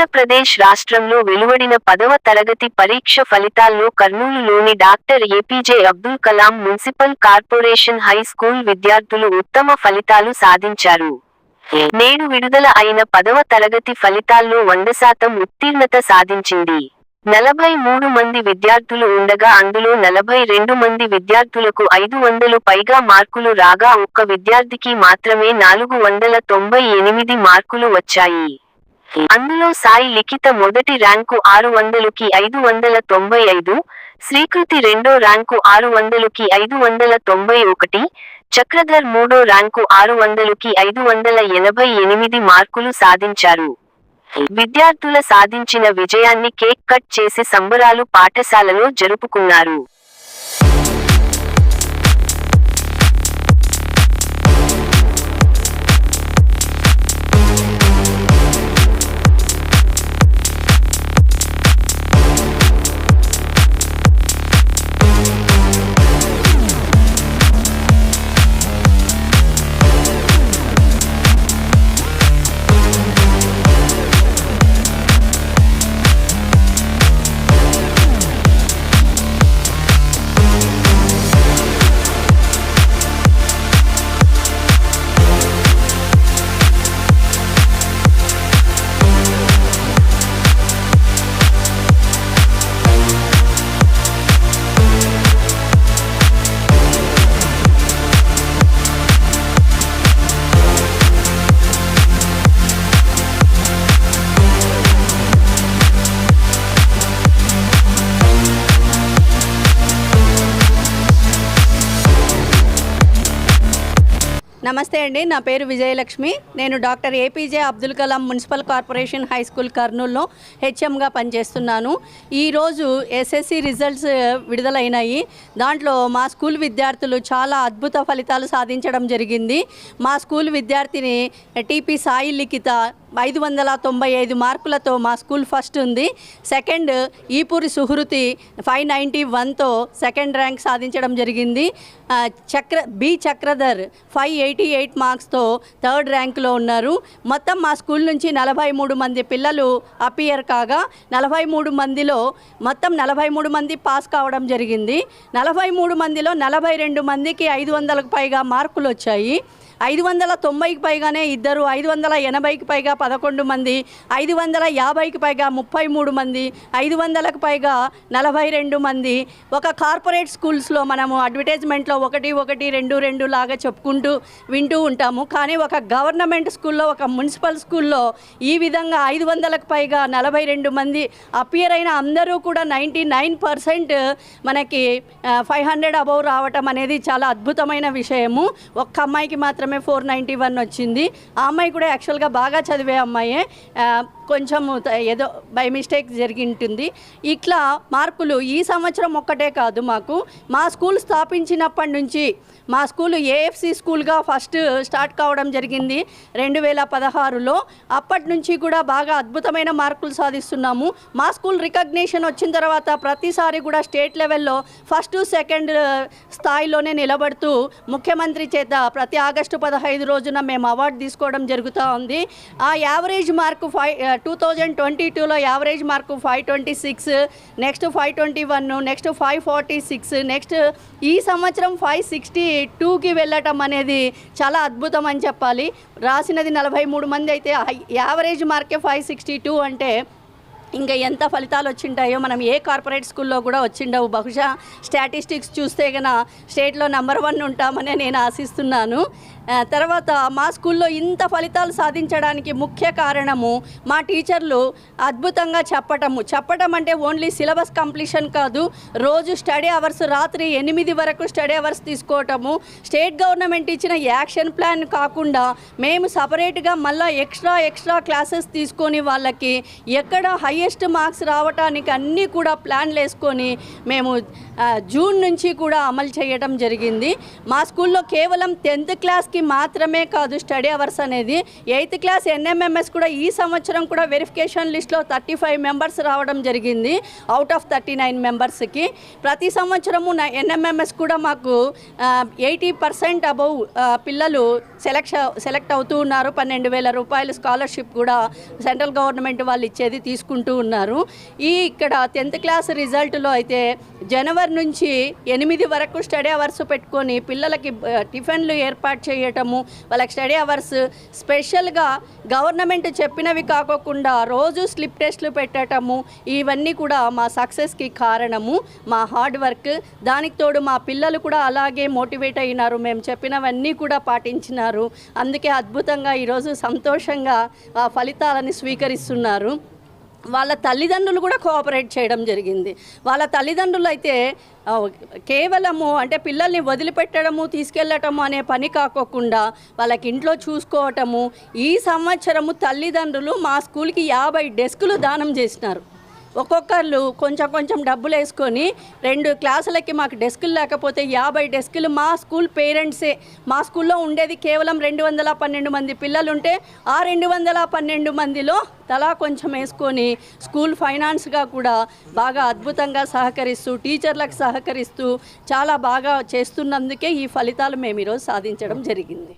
ఆంధ్రప్రదేశ్ రాష్ట్రంలో వెలువడిన పదవ తరగతి పరీక్ష ఫలితాల్లో కర్నూలులోని doctor APJ Abdul Kalam municipal corporation high school విద్యార్థులు ఉత్తమ ఫలితాలు సాధించారు. నేడు విడుదల అయిన పదవ తరగతి ఫలితాల్లో వంద శాతం ఉత్తీర్ణత సాధించింది. నలభై మూడు మంది విద్యార్థులు ఉండగా అందులో నలభై రెండు మంది విద్యార్థులకు ఐదు వందలు పైగా మార్కులు రాగా ఒక్క విద్యార్థికి మాత్రమే నాలుగు వందల తొంభై ఎనిమిది మార్కులు వచ్చాయి. అందులో సాయి లిఖిత మొదటి ర్యాంకు ఆరు వందలుకి ఐదు వందల తొంభై ఐదు శ్రీకృతి రెండో ర్యాంకు ఆరు వందలుకి ఐదు వందల తొంభై ఒకటి చక్రధర్ మూడో ర్యాంకు ఆరు వందలుకి ఐదు వందల ఎనభై ఎనిమిది మార్కులు సాధించారు. విద్యార్థుల సాధించిన విజయాన్ని కేక్ కట్ చేసి సంబరాలు పాఠశాలలో జరుపుకున్నారు. నమస్తే అండి నా పేరు విజయలక్ష్మి. నేను doctor APJ Abdul Kalam municipal corporation high school కర్నూలులో హెచ్ఎంగా పనిచేస్తున్నాను. ఈరోజు ఎస్ఎస్సి రిజల్ట్స్ విడుదలైనాయి. దాంట్లో మా స్కూల్ విద్యార్థులు చాలా అద్భుత ఫలితాలు సాధించడం జరిగింది. మా స్కూల్ విద్యార్థిని టీపీ సాయి లిఖిత ఐదు వందల తొంభై ఐదు మార్కులతో మా స్కూల్ ఫస్ట్ ఉంది. Second Eepuri Suhruthi five ninety వన్తో second rank సాధించడం జరిగింది. Chakra B Chakradhar five eighty eight మార్క్స్తో third ర్యాంక్లో ఉన్నారు. మొత్తం మా స్కూల్ నుంచి నలభై మూడు మంది పిల్లలు అపియర్ కాగా నలభై మూడు మందిలో మొత్తం నలభై మూడు మంది పాస్ కావడం జరిగింది. నలభై మూడు మందిలో నలభై రెండు మందికి ఐదు వందలకు పైగా మార్కులు వచ్చాయి. ఐదు వందల తొంభైకి పైగానే ఇద్దరు ఐదు వందల ఎనభైకి పైగా పదకొండు మంది ఐదు వందల యాభైకి పైగా ముప్పై మూడు మంది ఐదు వందలకు పైగా నలభై రెండు మంది. ఒక కార్పొరేట్ స్కూల్స్లో మనము అడ్వర్టైజ్మెంట్లో ఒకటి ఒకటి రెండు రెండు లాగా చెప్పుకుంటూ వింటూ ఉంటాము. కానీ ఒక గవర్నమెంట్ స్కూల్లో ఒక మున్సిపల్ స్కూల్లో ఈ విధంగా ఐదు వందలకు పైగా నలభై రెండు మంది అపియర్ అయిన అందరూ కూడా నైంటీ నైన్ పర్సెంట్ మనకి ఫైవ్ హండ్రెడ్ అబౌవ్ రావటం అనేది చాలా అద్భుతమైన విషయము. ఒక్క అమ్మాయికి మాత్రమే ఫోర్ నైంటీ వన్ వచ్చింది. ఆ అమ్మాయి కూడా యాక్చువల్గా బాగా చదివే అమ్మాయే. ఆ, కొంచెం ఏదో బై మిస్టేక్ జరిగి ఉంటుంది ఇట్లా మార్కులు ఈ సంవత్సరం ఒక్కటే కాదు మాకు. మా స్కూల్ స్థాపించినప్పటి నుంచి మా స్కూల్ ఏఎఫ్సి స్కూల్గా ఫస్ట్ స్టార్ట్ కావడం జరిగింది రెండు వేల పదహారులో. అప్పటి నుంచి కూడా బాగా అద్భుతమైన మార్కులు సాధిస్తున్నాము. మా స్కూల్ రికగ్నేషన్ వచ్చిన తర్వాత ప్రతిసారి కూడా స్టేట్ లెవెల్లో ఫస్ట్ సెకండ్ స్థాయిలోనే నిలబడుతూ ముఖ్యమంత్రి చేత ప్రతి ఆగస్టు పదహైదు రోజున మేము అవార్డు తీసుకోవడం జరుగుతూ ఉంది. ఆ average mark five two thousand twenty టూలో average mark five twenty six next five twenty one next five forty six next ఈ సంవత్సరం ఫైవ్ సిక్స్టీ టూకి వెళ్ళటం అనేది చాలా అద్భుతం అని చెప్పాలి. రాసినది నలభై మూడు మంది అయితే యావరేజ్ మార్కే ఫైవ్ సిక్స్టీ టూ అంటే ఇంకా ఎంత ఫలితాలు వచ్చింటాయో మనం ఏ కార్పొరేట్ స్కూల్లో కూడా వచ్చిండవు. బహుశా స్టాటిస్టిక్స్ చూస్తే గన స్టేట్లో నెంబర్ వన్ ఉంటామని నేను ఆశిస్తున్నాను. తర్వాత మా స్కూల్లో ఇంత ఫలితాలు సాధించడానికి ముఖ్య కారణము మా టీచర్లు అద్భుతంగా చెప్పటము. చెప్పటం అంటే ఓన్లీ సిలబస్ కంప్లీషన్ కాదు రోజు స్టడీ అవర్స్ రాత్రి ఎనిమిది వరకు స్టడీ అవర్స్ తీసుకోవటము. స్టేట్ గవర్నమెంట్ ఇచ్చిన యాక్షన్ ప్లాన్ కాకుండా మేము సపరేట్గా మళ్ళీ ఎక్స్ట్రా ఎక్స్ట్రా క్లాసెస్ తీసుకొని వాళ్ళకి ఎక్కడ హయ్యెస్ట్ మార్క్స్ రావటానికి అన్నీ కూడా ప్లాన్లు వేసుకొని మేము జూన్ నుంచి కూడా అమలు చేయడం జరిగింది. మా స్కూల్లో కేవలం టెన్త్ క్లాస్కి పిల్లలకి మాత్రమే కాదు స్టడీ అవర్స్ అనేది. ఎయిత్ క్లాస్ ఎన్ఎంఎంఎస్ కూడా ఈ సంవత్సరం కూడా వెరిఫికేషన్ లిస్ట్లో థర్టీ ఫైవ్ మెంబర్స్ రావడం జరిగింది. అవుట్ ఆఫ్ థర్టీ నైన్ మెంబర్స్కి. ప్రతి సంవత్సరము నా ఎన్ఎంఎంఎస్ కూడా మాకు ఎయిటీ పర్సెంట్ అబౌవ్ పిల్లలు సెలెక్ష సెలెక్ట్ అవుతూ ఉన్నారు. పన్నెండు వేల రూపాయలు స్కాలర్షిప్ కూడా సెంట్రల్ గవర్నమెంట్ వాళ్ళు ఇచ్చేది తీసుకుంటూ ఉన్నారు. ఈ ఇక్కడ టెన్త్ క్లాస్ రిజల్ట్లో అయితే జనవరి నుంచి ఎనిమిది వరకు స్టడీ అవర్స్ పెట్టుకొని పిల్లలకి టిఫిన్లు ఏర్పాటు చేయటము. వాళ్ళకి స్టడీ అవర్స్ స్పెషల్గా గవర్నమెంట్ చెప్పినవి కాకోకుండా రోజు స్లిప్ టెస్ట్లు పెట్టటము. ఇవన్నీ కూడా మా సక్సెస్కి కారణము. మా హార్డ్ వర్క్ దానికి తోడు మా పిల్లలు కూడా అలాగే మోటివేట్ అయినారు. మేము చెప్పినవన్నీ కూడా పాటించినారు. అందుకే అద్భుతంగా ఈరోజు సంతోషంగా ఆ ఫలితాలని స్వీకరిస్తున్నారు. వాళ్ళ తల్లిదండ్రులు కూడా కోఆపరేట్ చేయడం జరిగింది. వాళ్ళ తల్లిదండ్రులు అయితే కేవలము అంటే పిల్లల్ని వదిలిపెట్టడము తీసుకెళ్ళటము అనే పని కాకోకుండా వాళ్ళకి ఇంట్లో చూసుకోవటము ఈ సంవత్సరము తల్లిదండ్రులు మా స్కూల్కి యాభై డెస్కులు దానం చేసినారు. ఒక్కొక్కరు కొంచెం కొంచెం డబ్బులు వేసుకొని రెండు క్లాసులకి మాకు డెస్కులు లేకపోతే యాభై డెస్కులు మా స్కూల్ పేరెంట్సే. మా స్కూల్లో ఉండేది కేవలం రెండు వందల పన్నెండు మంది పిల్లలు ఉంటే ఆ రెండు వందల పన్నెండు మందిలో తలా కొంచెం వేసుకొని స్కూల్ ఫైనాన్స్గా కూడా బాగా అద్భుతంగా సహకరిస్తూ టీచర్లకు సహకరిస్తూ చాలా బాగా చేస్తున్నందుకే ఈ ఫలితాలు మేము ఈరోజు సాధించడం జరిగింది.